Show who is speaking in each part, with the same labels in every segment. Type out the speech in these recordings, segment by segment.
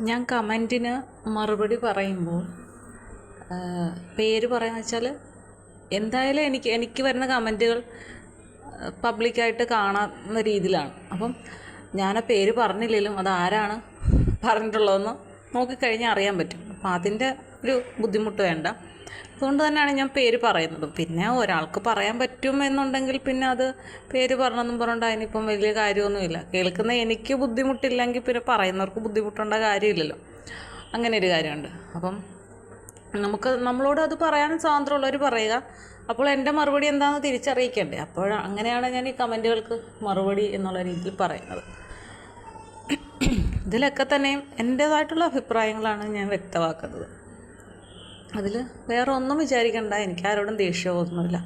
Speaker 1: ഞാൻ കമന്റിന് മറുപടി പറയുമ്പോൾ പേര് പറയുന്ന വെച്ചാൽ എന്തായാലും എനിക്ക് എനിക്ക് വരുന്ന കമന്റുകൾ പബ്ലിക്കായിട്ട് കാണാവുന്ന രീതിയിലാണ്. അപ്പം ഞാൻ ആ പേര് പറഞ്ഞില്ലെങ്കിലും അത് ആരാണ് പറഞ്ഞിട്ടുള്ളതെന്ന് നോക്കിക്കഴിഞ്ഞാൽ അറിയാൻ പറ്റും. അപ്പം അതിന്റെ ഒരു ബുദ്ധിമുട്ട് വേണ്ട. അതുകൊണ്ട് തന്നെയാണ് ഞാൻ പേര് പറയുന്നത്. പിന്നെ ഒരാൾക്ക് പറയാൻ പറ്റും എന്നുണ്ടെങ്കിൽ പിന്നെ അത് പേര് പറഞ്ഞെന്നും പറഞ്ഞുകൊണ്ട് അതിനിപ്പം വലിയ കാര്യമൊന്നുമില്ല. കേൾക്കുന്ന എനിക്ക് ബുദ്ധിമുട്ടില്ലെങ്കിൽ പിന്നെ പറയുന്നവർക്ക് ബുദ്ധിമുട്ടേണ്ട കാര്യമില്ലല്ലോ. അങ്ങനെ ഒരു കാര്യമുണ്ട്. അപ്പം നമുക്ക് നമ്മളോട് അത് പറയാൻ സ്വാതന്ത്ര്യമുള്ളവർ പറയുക. അപ്പോൾ എന്റെ മറുപടി എന്താണെന്ന് തിരിച്ചറിയിക്കണ്ടേ? അപ്പോൾ അങ്ങനെയാണ് ഞാൻ ഈ കമന്റുകൾക്ക് മറുപടി എന്നുള്ള രീതിയിൽ പറയുന്നത്. ഇതിലൊക്കെ തന്നെയും എന്റേതായിട്ടുള്ള അഭിപ്രായങ്ങളാണ് ഞാൻ വ്യക്തമാക്കുന്നത്. അതിൽ വേറെ ഒന്നും വിചാരിക്കണ്ട. എനിക്ക് ആരോടും ദേഷ്യമൊന്നുമില്ല.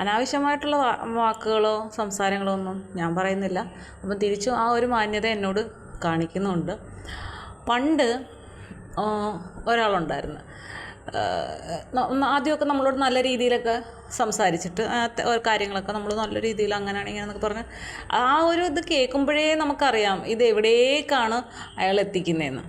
Speaker 1: അനാവശ്യമായിട്ടുള്ള വാക്കുകളോ സംസാരങ്ങളോ ഒന്നും ഞാൻ പറയുന്നില്ല. അപ്പം തിരിച്ചും ആ ഒരു മാന്യത എന്നോട് കാണിക്കുന്നുണ്ട്. പണ്ട് ഒരാളുണ്ടായിരുന്നു. ആദ്യമൊക്കെ നമ്മളോട് നല്ല രീതിയിലൊക്കെ സംസാരിച്ചിട്ട് കാര്യങ്ങളൊക്കെ നമ്മൾ നല്ല രീതിയിൽ അങ്ങനെയാണ് ഇങ്ങനെയെന്നൊക്കെ പറഞ്ഞ് ആ ഒരു ഇത് കേൾക്കുമ്പോഴേ നമുക്കറിയാം ഇത് എവിടേക്കാണ് അയാൾ എത്തിക്കുന്നതെന്ന്.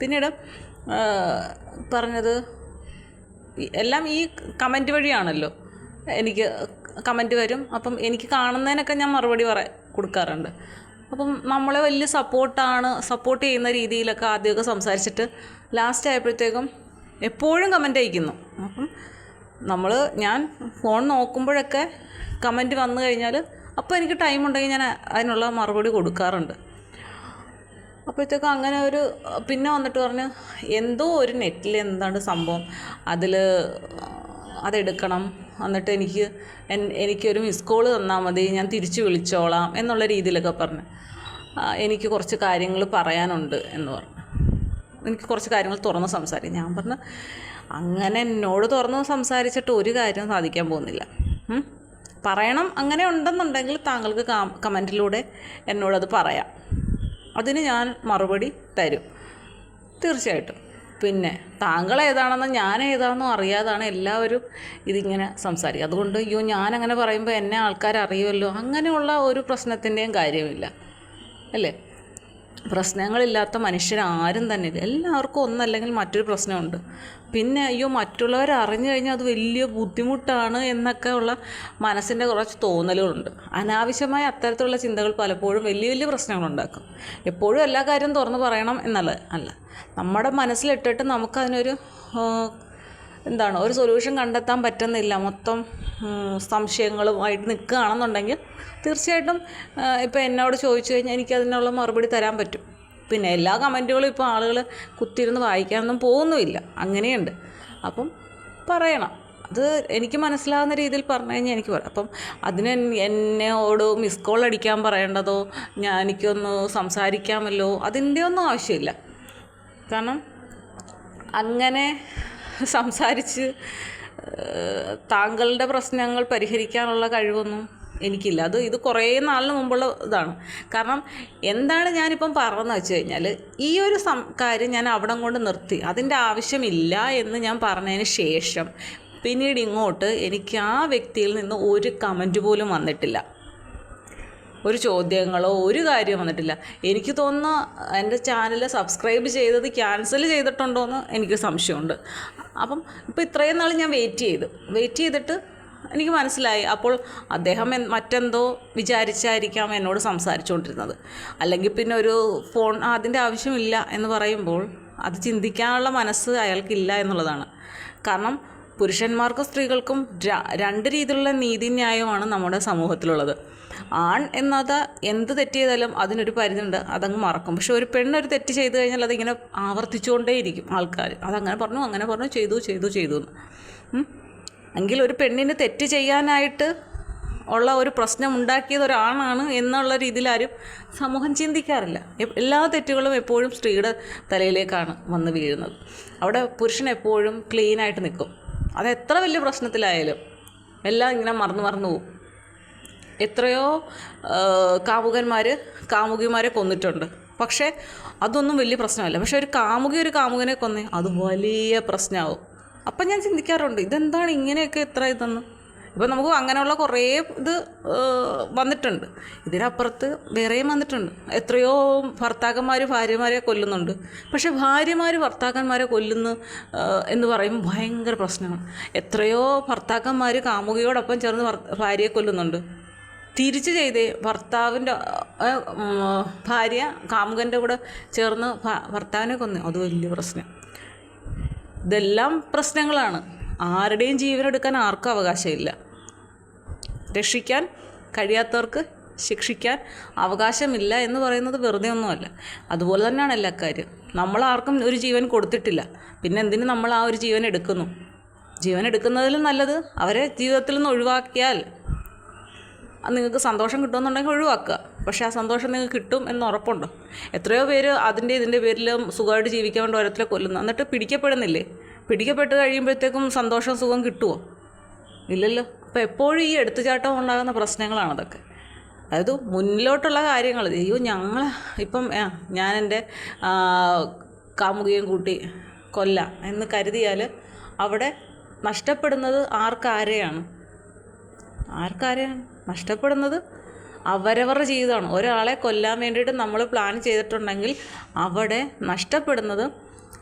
Speaker 1: പിന്നീട് പറഞ്ഞത് എല്ലാം ഈ കമന്റ് വഴിയാണല്ലോ. എനിക്ക് കമന്റ് വരും. അപ്പം എനിക്ക് കാണുന്നതിനൊക്കെ ഞാൻ മറുപടി പറ കൊടുക്കാറുണ്ട്. അപ്പം നമ്മളെ വലിയ സപ്പോർട്ടാണ് സപ്പോർട്ട് ചെയ്യുന്ന രീതിയിലൊക്കെ ആദ്യമൊക്കെ സംസാരിച്ചിട്ട് ലാസ്റ്റ് ആയപ്പോഴത്തേക്കും എപ്പോഴും കമന്റ് അയക്കുന്നു. അപ്പം നമ്മൾ ഞാൻ ഫോൺ നോക്കുമ്പോഴൊക്കെ കമന്റ് വന്നു കഴിഞ്ഞാൽ അപ്പോൾ എനിക്ക് ടൈം ഉണ്ടെങ്കിൽ ഞാൻ അതിനുള്ള മറുപടി കൊടുക്കാറുണ്ട്. അപ്പോഴത്തേക്കും അങ്ങനെ ഒരു പിന്നെ വന്നിട്ട് പറഞ്ഞു എന്തോ ഒരു നെറ്റിൽ എന്താണ് സംഭവം? അതിൽ അതെടുക്കണം. എന്നിട്ട് എനിക്ക് എനിക്കൊരു മിസ് കോൾ തന്നാൽ മതി ഞാൻ തിരിച്ചു വിളിച്ചോളാം എന്നുള്ള രീതിയിലൊക്കെ പറഞ്ഞു. എനിക്ക് കുറച്ച് കാര്യങ്ങൾ പറയാനുണ്ട് എന്ന് പറഞ്ഞു. എനിക്ക് കുറച്ച് കാര്യങ്ങൾ തുറന്ന് സംസാരിക്കും. ഞാൻ പറഞ്ഞു അങ്ങനെ എന്നോട് തുറന്ന് സംസാരിച്ചിട്ട് ഒരു കാര്യം സാധിക്കാൻ പോകുന്നില്ല. പറയണം അങ്ങനെ ഉണ്ടെന്നുണ്ടെങ്കിൽ താങ്കൾക്ക് കമന്റിലൂടെ എന്നോടത് പറയാം. അതിന് ഞാൻ മറുപടി തരും. തീർച്ചയായിട്ടും. പിന്നെ താങ്കൾ ഏതാണെന്നും ഞാൻ ഏതാണെന്നും അറിയാതാണ് എല്ലാവരും ഇതിങ്ങനെ സംസാരിക്കുക. അതുകൊണ്ട് അയ്യോ ഞാനങ്ങനെ പറയുമ്പോൾ എന്നെ ആൾക്കാർ അറിയുമല്ലോ അങ്ങനെയുള്ള ഒരു പ്രശ്നത്തിന്റെയും കാര്യമില്ല. അല്ലേ? പ്രശ്നങ്ങളില്ലാത്ത മനുഷ്യരാരും തന്നെ ഇല്ല. എല്ലാവർക്കും ഒന്നല്ലെങ്കിൽ മറ്റൊരു പ്രശ്നമുണ്ട്. പിന്നെ അയ്യോ മറ്റുള്ളവർ അറിഞ്ഞു കഴിഞ്ഞാൽ അത് വലിയ ബുദ്ധിമുട്ടാണ് എന്നൊക്കെ ഉള്ള മനസ്സിന്റെ കുറച്ച് തോന്നലുകളുണ്ട്. അനാവശ്യമായ അത്തരത്തിലുള്ള ചിന്തകൾ പലപ്പോഴും വലിയ വലിയ പ്രശ്നങ്ങളുണ്ടാക്കും. എപ്പോഴും എല്ലാ കാര്യവും തുറന്നു പറയണം എന്നല്ല അല്ല. നമ്മുടെ മനസ്സിലിട്ടിട്ട് നമുക്കതിനൊരു എന്താണ് ഒരു സൊല്യൂഷൻ കണ്ടെത്താൻ പറ്റുന്നില്ല. മൊത്തം സംശയങ്ങളുമായിട്ട് നിൽക്കുകയാണെന്നുണ്ടെങ്കിൽ തീർച്ചയായിട്ടും ഇപ്പോൾ എന്നോട് ചോദിച്ചു കഴിഞ്ഞാൽ എനിക്കതിനുള്ള മറുപടി തരാൻ പറ്റും. പിന്നെ എല്ലാ കമന്റുകളും ഇപ്പോൾ ആളുകൾ കുത്തിയിരുന്ന് വായിക്കാനൊന്നും പോകുന്നുമില്ല. അങ്ങനെയുണ്ട്. അപ്പം പറയണം. അത് എനിക്ക് മനസ്സിലാകുന്ന രീതിയിൽ പറഞ്ഞു കഴിഞ്ഞാൽ എനിക്ക് പറയാം. അപ്പം അതിന് എന്നോട് മിസ് കോൾ അടിക്കാൻ പറയേണ്ടതോ ഞാൻ എനിക്കൊന്ന് സംസാരിക്കാമല്ലോ അതിന്റെ ഒന്നും ആവശ്യമില്ല. കാരണം അങ്ങനെ സംസാരിച്ച് താങ്കളുടെ പ്രശ്നങ്ങൾ പരിഹരിക്കാനുള്ള കഴിവൊന്നും എനിക്കില്ല. അത് ഇത് കുറേ നാളിന് മുമ്പുള്ള ഇതാണ്. കാരണം എന്താണ് ഞാനിപ്പം പറഞ്ഞതെന്ന് വെച്ച് കഴിഞ്ഞാൽ ഈ ഒരു സം കാര്യം ഞാൻ അവിടം കൊണ്ട് നിർത്തി. അതിന്റെ ആവശ്യമില്ല എന്ന് ഞാൻ പറഞ്ഞതിന് ശേഷം പിന്നീട് ഇങ്ങോട്ട് എനിക്ക് ആ വ്യക്തിയിൽ നിന്ന് ഒരു കമന്റ് പോലും വന്നിട്ടില്ല. ഒരു ചോദ്യങ്ങളോ ഒരു കാര്യം വന്നിട്ടില്ല. എനിക്ക് തോന്നുന്നു എന്റെ ചാനൽ സബ്സ്ക്രൈബ് ചെയ്തത് ക്യാൻസൽ ചെയ്തിട്ടുണ്ടോ എന്ന് എനിക്ക് സംശയമുണ്ട്. അപ്പം ഇപ്പോൾ ഇത്രയും നാൾ ഞാൻ വെയിറ്റ് ചെയ്തു. വെയിറ്റ് ചെയ്തിട്ട് എനിക്ക് മനസ്സിലായി. അപ്പോൾ അദ്ദേഹം മറ്റെന്തോ വിചാരിച്ചായിരിക്കാം എന്നോട് സംസാരിച്ചുകൊണ്ടിരുന്നത്. അല്ലെങ്കിൽ പിന്നെ ഒരു ഫോൺ അതിന്റെ ആവശ്യമില്ല എന്ന് പറയുമ്പോൾ അത് ചിന്തിക്കാനുള്ള മനസ്സ് അയാൾക്കില്ല എന്നുള്ളതാണ്. കാരണം പുരുഷന്മാർക്കും സ്ത്രീകൾക്കും രണ്ട് രീതിയിലുള്ള നീതിന്യായമാണ് നമ്മുടെ സമൂഹത്തിലുള്ളത്. ആൺ എന്നത് എന്ത് തെറ്റ് ചെയ്താലും അതിനൊരു പരിധിയുണ്ട് അതങ്ങ് മറക്കും. പക്ഷെ ഒരു പെണ്ണൊരു തെറ്റ് ചെയ്ത് കഴിഞ്ഞാൽ അതിങ്ങനെ ആവർത്തിച്ചുകൊണ്ടേയിരിക്കും ആൾക്കാർ. അതങ്ങനെ പറഞ്ഞു അങ്ങനെ പറഞ്ഞു ചെയ്തു ചെയ്തു ചെയ്തു എന്ന്. എങ്കിൽ ഒരു പെണ്ണിന് തെറ്റ് ചെയ്യാനായിട്ട് ഉള്ള ഒരു പ്രശ്നം ഉണ്ടാക്കിയത് ഒരാണാണ് എന്നുള്ള രീതിയിലാരും സമൂഹം ചിന്തിക്കാറില്ല. എല്ലാ തെറ്റുകളും എപ്പോഴും സ്ത്രീയുടെ തലയിലേക്കാണ് വന്ന് വീഴുന്നത്. അവിടെ പുരുഷൻ എപ്പോഴും ക്ലീനായിട്ട് നിൽക്കും. അത് എത്ര വലിയ പ്രശ്നത്തിലായാലും എല്ലാം ഇങ്ങനെ മറന്നു മറന്നു പോകും എത്രയോ കാമുകന്മാർ കാമുകിമാരെ കൊന്നിട്ടുണ്ട്. പക്ഷേ അതൊന്നും വലിയ പ്രശ്നമല്ല. പക്ഷെ ഒരു കാമുകി ഒരു കാമുകനെ കൊന്നേ അത് വലിയ പ്രശ്നമാവും അപ്പം ഞാൻ ചിന്തിക്കാറുണ്ട് ഇതെന്താണ് ഇങ്ങനെയൊക്കെ എത്ര ഇതെന്ന്? ഇപ്പം നമുക്ക് അങ്ങനെയുള്ള കുറേ ഇത് വന്നിട്ടുണ്ട്. ഇതിനപ്പുറത്ത് വേറെയും വന്നിട്ടുണ്ട്. എത്രയോ ഭർത്താക്കന്മാർ ഭാര്യമാരെ കൊല്ലുന്നുണ്ട്. പക്ഷെ ഭാര്യമാർ ഭർത്താക്കന്മാരെ കൊല്ലുന്നു എന്ന് പറയുമ്പോൾ ഭയങ്കര പ്രശ്നമാണ്. എത്രയോ ഭർത്താക്കന്മാർ കാമുകിയോടൊപ്പം ചേർന്ന് ഭാര്യയെ കൊല്ലുന്നുണ്ട്. തിരിച്ച് ചെയ്തേ. ഭർത്താവിന്റെ ഭാര്യ കാമുകന്റെ കൂടെ ചേർന്ന് ഭർത്താവിനെ കൊന്നു. അത് വലിയ പ്രശ്നം. ഇതെല്ലാം പ്രശ്നങ്ങളാണ്. ആരുടെയും ജീവനെടുക്കാൻ ആർക്കും അവകാശമില്ല. രക്ഷിക്കാൻ കഴിയാത്തവർക്ക് ശിക്ഷിക്കാൻ അവകാശമില്ല എന്ന് പറയുന്നത് വെറുതെ ഒന്നുമല്ല. അതുപോലെ തന്നെയാണ് എല്ലാ കാര്യം. നമ്മൾ ആർക്കും ഒരു ജീവൻ കൊടുത്തിട്ടില്ല. പിന്നെ എന്തിന് നമ്മൾ ആ ഒരു ജീവൻ എടുക്കുന്നു? ജീവൻ എടുക്കുന്നതിലും നല്ലത് അവരെ ജീവിതത്തിൽ നിന്ന് ഒഴിവാക്കിയാൽ നിങ്ങൾക്ക് സന്തോഷം കിട്ടുമെന്നുണ്ടെങ്കിൽ ഒഴിവാക്കുക. പക്ഷേ ആ സന്തോഷം നിങ്ങൾക്ക് കിട്ടും എന്ന് ഉറപ്പുണ്ട്. എത്രയോ പേര് അതിന്റെ ഇതിന്റെ പേരിലും സുഖമായിട്ട് ജീവിക്കാൻ വേണ്ടി ഓരോരുത്തരെ കൊല്ലുന്നു. എന്നിട്ട് പിടിക്കപ്പെടുന്നില്ലേ? പിടിക്കപ്പെട്ട് കഴിയുമ്പോഴത്തേക്കും സന്തോഷം സുഖം കിട്ടുമോ ഇല്ലല്ലോ. അപ്പോൾ എപ്പോഴും ഈ എടുത്തുചാട്ടം ഉണ്ടാകുന്ന പ്രശ്നങ്ങളാണ് അതൊക്കെ. അതായത് മുന്നിലോട്ടുള്ള കാര്യങ്ങൾ. അയ്യോ ഞങ്ങൾ ഇപ്പം ഞാൻ എന്റെ കാമുകിയും കൂട്ടി കൊല്ല എന്ന് കരുതിയാൽ അവിടെ നഷ്ടപ്പെടുന്നത് ആർക്കാരെയാണ്? ആർക്കാരെയാണ്? നഷ്ടപ്പെടുന്നത് അവരവരുടെ ജീവിതമാണ് ഒരാളെ കൊല്ലാൻ വേണ്ടിയിട്ട് നമ്മൾ പ്ലാൻ ചെയ്തിട്ടുണ്ടെങ്കിൽ അവിടെ നഷ്ടപ്പെടുന്നത്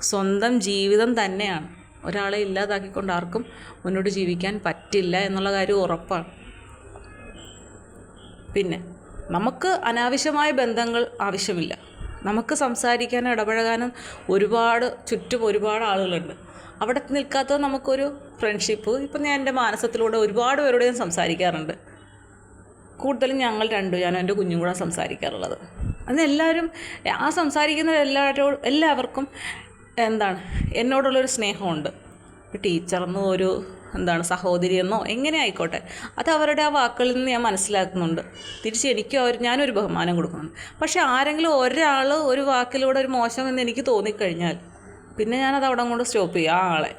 Speaker 1: സ്വന്തം ജീവിതം തന്നെയാണ്. ഒരാളെ ഇല്ലാതാക്കിക്കൊണ്ട് ആർക്കും മുന്നോട്ട് ജീവിക്കാൻ പറ്റില്ല എന്നുള്ള കാര്യം ഉറപ്പാണ്. പിന്നെ നമുക്ക് അനാവശ്യമായ ബന്ധങ്ങൾ ആവശ്യമില്ല. നമുക്ക് സംസാരിക്കാനും ഇടപഴകാനും ഒരുപാട് ചുറ്റും ഒരുപാട് ആളുകളുണ്ട്. അവിടെ നിൽക്കാത്തത് നമുക്കൊരു ഫ്രണ്ട്ഷിപ്പ് ഇപ്പം ഞാൻ എന്റെ മാനസത്തിലൂടെ ഒരുപാട് പേരോട് ഞാൻ സംസാരിക്കാറുണ്ട്. കൂടുതലും ഞങ്ങൾ രണ്ടും ഞാനും എന്റെ കുഞ്ഞും കൂടെ സംസാരിക്കാറുള്ളത്. അന്ന് എല്ലാവരും ആ സംസാരിക്കുന്ന എല്ലാവർക്കും എന്താണ് എന്നോടുള്ളൊരു സ്നേഹമുണ്ട്. ടീച്ചറെന്നോ ഒരു എന്താണ് സഹോദരി എന്നോ എങ്ങനെ ആയിക്കോട്ടെ അത് അവരുടെ ആ വാക്കുകളിൽ നിന്ന് ഞാൻ മനസ്സിലാക്കുന്നുണ്ട്. തിരിച്ച് എനിക്കും അവർ ഞാനൊരു ബഹുമാനം കൊടുക്കുന്നുണ്ട്. പക്ഷേ ആരെങ്കിലും ഒരാൾ ഒരു വാക്കിലൂടെ ഒരു മോശം എന്ന് എനിക്ക് തോന്നിക്കഴിഞ്ഞാൽ പിന്നെ ഞാനത് അവിടെ കൊണ്ട് സ്റ്റോപ്പ് ചെയ്യും ആ ആളെ.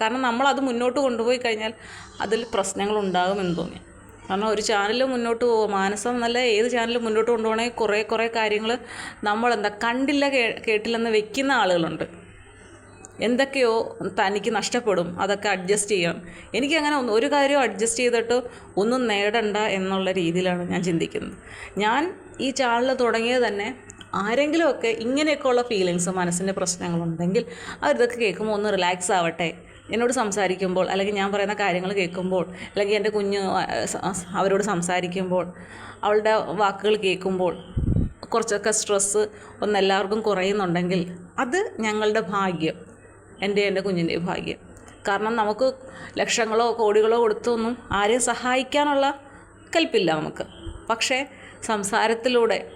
Speaker 1: കാരണം നമ്മളത് മുന്നോട്ട് കൊണ്ടുപോയി കഴിഞ്ഞാൽ അതിൽ പ്രശ്നങ്ങൾ ഉണ്ടാകുമെന്ന് തോന്നി കാരണം ഒരു ചാനൽ മുന്നോട്ട് പോകും മാനസം നല്ല ഏത് ചാനൽ മുന്നോട്ട് കൊണ്ടുപോകണമെങ്കിൽ കുറേ കുറേ കാര്യങ്ങൾ നമ്മളെന്താ കണ്ടില്ല കേ കേട്ടില്ലെന്ന് വെക്കുന്ന ആളുകളുണ്ട്. എന്തൊക്കെയോ തനിക്ക് നഷ്ടപ്പെടും. അതൊക്കെ അഡ്ജസ്റ്റ് ചെയ്യണം എനിക്കങ്ങനെ ഒന്ന് ഒരു കാര്യവും അഡ്ജസ്റ്റ് ചെയ്തിട്ട് ഒന്നും നേടണ്ട എന്നുള്ള രീതിയിലാണ് ഞാൻ ചിന്തിക്കുന്നത്. ഞാൻ ഈ ചാനൽ തുടങ്ങിയത് തന്നെ ആരെങ്കിലുമൊക്കെ ഇങ്ങനെയൊക്കെയുള്ള ഫീലിങ്സ് മനസ്സിന്റെ പ്രശ്നങ്ങളുണ്ടെങ്കിൽ അവരിതൊക്കെ കേൾക്കുമ്പോൾ ഒന്ന് റിലാക്സ് ആവട്ടെ. എന്നോട് സംസാരിക്കുമ്പോൾ അല്ലെങ്കിൽ ഞാൻ പറയുന്ന കാര്യങ്ങൾ കേൾക്കുമ്പോൾ അല്ലെങ്കിൽ എന്റെ കുഞ്ഞ് അവരോട് സംസാരിക്കുമ്പോൾ അവളുടെ വാക്കുകൾ കേൾക്കുമ്പോൾ കുറച്ചൊക്കെ സ്ട്രെസ്സ് ഒന്ന് എല്ലാവർക്കും കുറയുന്നുണ്ടെങ്കിൽ അത് ഞങ്ങളുടെ ഭാഗ്യം എന്റെ എന്റെ കുഞ്ഞിന്റെ ഭാഗ്യം. കാരണം നമുക്ക് ലക്ഷങ്ങളോ കോടികളോ കൊടുത്തൊന്നും ആരെയും സഹായിക്കാനുള്ള കൽപ്പില്ല നമുക്ക്. പക്ഷേ സംസാരത്തിലൂടെ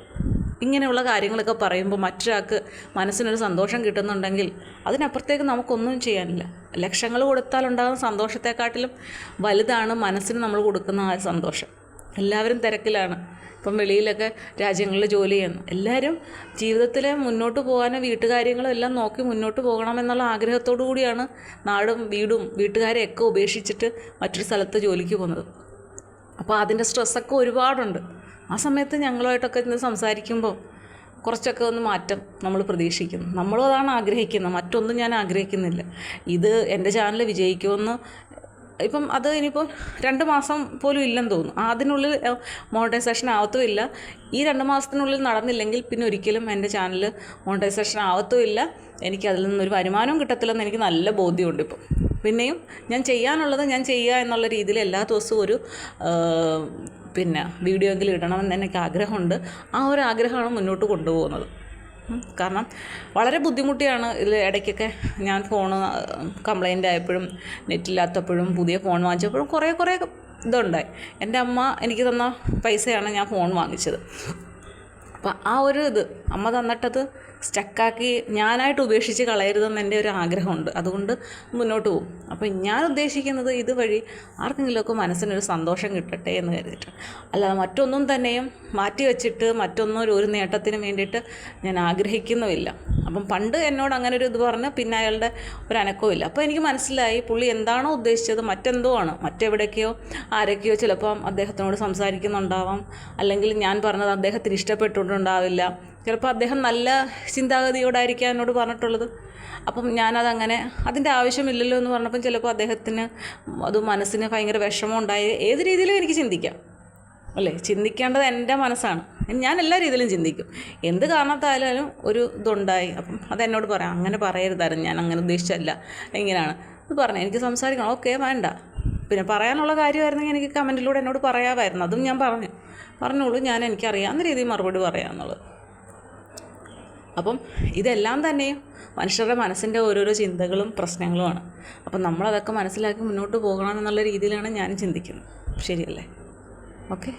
Speaker 1: ഇങ്ങനെയുള്ള കാര്യങ്ങളൊക്കെ പറയുമ്പോൾ മറ്റൊരാൾക്ക് മനസ്സിനൊരു സന്തോഷം കിട്ടുന്നുണ്ടെങ്കിൽ അതിനപ്പുറത്തേക്ക് നമുക്കൊന്നും ചെയ്യാനില്ല. ലക്ഷങ്ങൾ കൊടുത്താലുണ്ടാകുന്ന സന്തോഷത്തെക്കാട്ടിലും വലുതാണ് മനസ്സിന് നമ്മൾ കൊടുക്കുന്ന ആ സന്തോഷം. എല്ലാവരും തിരക്കിലാണ്. ഇപ്പം വെളിയിലൊക്കെ രാജ്യങ്ങളിൽ ജോലി ചെയ്യുന്നു. എല്ലാവരും ജീവിതത്തിൽ മുന്നോട്ട് പോകാനും വീട്ടുകാര്യങ്ങളും എല്ലാം നോക്കി മുന്നോട്ട് പോകണമെന്നുള്ള ആഗ്രഹത്തോടു കൂടിയാണ് നാടും വീടും വീട്ടുകാരെയൊക്കെ ഉപേക്ഷിച്ചിട്ട് മറ്റൊരു സ്ഥലത്ത് ജോലിക്ക് പോകുന്നത്. അപ്പോൾ അതിന്റെ സ്ട്രെസ്സൊക്കെ ഒരുപാടുണ്ട്. ആ സമയത്ത് ഞങ്ങളുമായിട്ടൊക്കെ ഇന്ന് സംസാരിക്കുമ്പോൾ കുറച്ചൊക്കെ ഒന്ന് മാറ്റം നമ്മൾ പ്രതീക്ഷിക്കുന്നു. നമ്മളും അതാണ് ആഗ്രഹിക്കുന്നത്. മറ്റൊന്നും ഞാൻ ആഗ്രഹിക്കുന്നില്ല. ഇത് എന്റെ ചാനൽ വിജയിക്കുമെന്ന് ഇപ്പം അത് ഇനിയിപ്പോൾ രണ്ട് മാസം പോലും ഇല്ലെന്ന് തോന്നുന്നു. അതിനുള്ളിൽ മോണിറ്റൈസേഷൻ ആവത്തുമില്ല. ഈ രണ്ട് മാസത്തിനുള്ളിൽ നടന്നില്ലെങ്കിൽ പിന്നെ ഒരിക്കലും എന്റെ ചാനൽ മോണിറ്റൈസേഷൻ ആവത്തുമില്ല. എനിക്ക് അതിൽ നിന്നൊരു വരുമാനവും കിട്ടത്തില്ലെന്ന് എനിക്ക് നല്ല ബോധ്യമുണ്ട് ഇപ്പം. പിന്നെയും ഞാൻ ചെയ്യാനുള്ളത് ഞാൻ ചെയ്യുക എന്നുള്ള രീതിയിൽ എല്ലാ ദിവസവും ഒരു പിന്നെ വീഡിയോ എങ്കിലും ഇടണമെന്ന് എനിക്ക് ആഗ്രഹമുണ്ട്. ആ ഒരു ആഗ്രഹമാണ് മുന്നോട്ട് കൊണ്ടുപോകുന്നത്. കാരണം വളരെ ബുദ്ധിമുട്ടിയാണ് ഇതിൽ ഇടയ്ക്കൊക്കെ ഞാൻ ഫോൺ കംപ്ലൈന്റ് ആയപ്പോഴും നെറ്റില്ലാത്തപ്പോഴും പുതിയ ഫോൺ വാങ്ങിച്ചപ്പോഴും കുറേ കുറേ ഇതുണ്ടായി. എന്റെ അമ്മ എനിക്ക് തന്ന പൈസയാണ് ഞാൻ ഫോൺ വാങ്ങിച്ചത്. അപ്പം ആ ഒരു ഇത് അമ്മ തന്നിട്ടത് സ്റ്റക്കാക്കി ഞാനായിട്ട് ഉപേക്ഷിച്ച് കളയരുതെന്ന് എന്റെ ഒരു ആഗ്രഹമുണ്ട്. അതുകൊണ്ട് മുന്നോട്ട് പോകും അപ്പോൾ ഞാൻ ഉദ്ദേശിക്കുന്നത് ഇതുവഴി ആർക്കെങ്കിലുമൊക്കെ മനസ്സിനൊരു സന്തോഷം കിട്ടട്ടെ എന്ന് കരുതിയിട്ട് അല്ലാതെ മറ്റൊന്നും തന്നെയും മാറ്റി വെച്ചിട്ട് മറ്റൊന്നും ഒരു- നേട്ടത്തിന് വേണ്ടിയിട്ട് ഞാൻ ആഗ്രഹിക്കുന്നുമില്ല. അപ്പം പണ്ട് എന്നോട് അങ്ങനെ ഒരു ഇത് പറഞ്ഞ് പിന്നെ അയാളുടെ ഒരു അനക്കവുമില്ല. അപ്പോൾ എനിക്ക് മനസ്സിലായി പുള്ളി എന്താണോ ഉദ്ദേശിച്ചത് മറ്റെന്തോ ആണ്. മറ്റെവിടേക്കോ ആരൊക്കെയോ ചിലപ്പം അദ്ദേഹത്തിനോട് സംസാരിക്കുന്നുണ്ടാവാം. അല്ലെങ്കിൽ ഞാൻ പറഞ്ഞത് അദ്ദേഹത്തിന് ഇഷ്ടപ്പെട്ടിട്ടുണ്ടാവില്ല. ചിലപ്പോൾ അദ്ദേഹം നല്ല ചിന്താഗതിയോടായിരിക്കാം എന്നോട് പറഞ്ഞിട്ടുള്ളത്. അപ്പം ഞാനതങ്ങനെ അതിന്റെ ആവശ്യമില്ലല്ലോ എന്ന് പറഞ്ഞപ്പം ചിലപ്പോൾ അദ്ദേഹത്തിന് അത് മനസ്സിന് ഭയങ്കര വിഷമം ഉണ്ടായി ഏത് രീതിയിലും എനിക്ക് ചിന്തിക്കാം. അല്ലേ? ചിന്തിക്കേണ്ടത് എന്റെ മനസ്സാണ്. ഞാൻ എല്ലാ രീതിയിലും ചിന്തിക്കും. എന്ത് കാരണത്തായാലും ഒരു ഇതുണ്ടായി. അപ്പം അതെന്നോട് പറയാം. അങ്ങനെ പറയരുതായിരുന്നു. ഞാൻ അങ്ങനെ ഉദ്ദേശിച്ചല്ല എങ്ങനെയാണ് അത് പറഞ്ഞു എനിക്ക് സംസാരിക്കണം. ഓക്കെ വേണ്ട. പിന്നെ പറയാനുള്ള കാര്യമായിരുന്നെങ്കിൽ എനിക്ക് കമന്റിലൂടെ എന്നോട് പറയാമായിരുന്നു. അതും ഞാൻ പറഞ്ഞു. പറഞ്ഞോളൂ ഞാൻ എനിക്കറിയാവുന്ന രീതിയിൽ മറുപടി പറയാമെന്നുള്ളത് അപ്പം ഇതെല്ലാം തന്നെ മനുഷ്യരുടെ മനസ്സിന്റെ ഓരോരോ ചിന്തകളും പ്രശ്നങ്ങളുമാണ്. അപ്പം നമ്മളതൊക്കെ മനസ്സിലാക്കി മുന്നോട്ട് പോകണം എന്നുള്ള രീതിയിലാണ് ഞാൻ ചിന്തിക്കുന്നത്. ശരിയല്ലേ? ഓക്കെ.